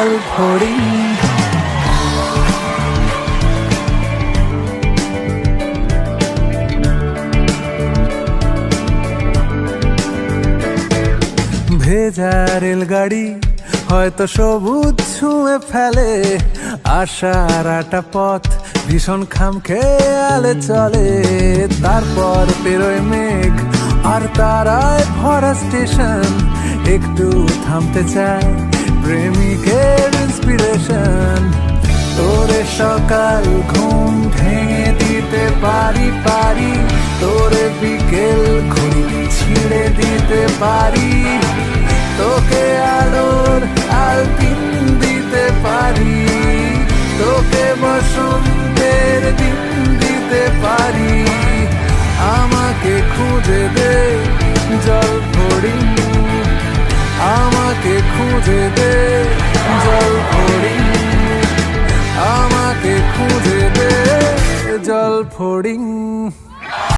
জল ফড়ি ভেজা রেলগাড়ি হয়তো সবুজ ছুঁয়ে ফেলে। আশার আটা পথ ভীষণ খাম খেয়ালে চলে। তারপর পেরোয় মেঘ আর তারায় ভরা স্টেশন। একটু থামতে চায় প্রেমিকের ইন্সপিরেশন তোরে সকাল ঘুম ভেঙে দিতে পারি পারি। তোরে বিকেল ঘুরি ছিঁড়ে দিতে পারি। তোকে আলোর আলপিন দিতে পারি। তোকে বসন্তের দিন দিতে পারি। আমাকে খুঁজে দে জল আমাকে খুঁজে দে আমাকে খুঁজে দে জল ফড়িং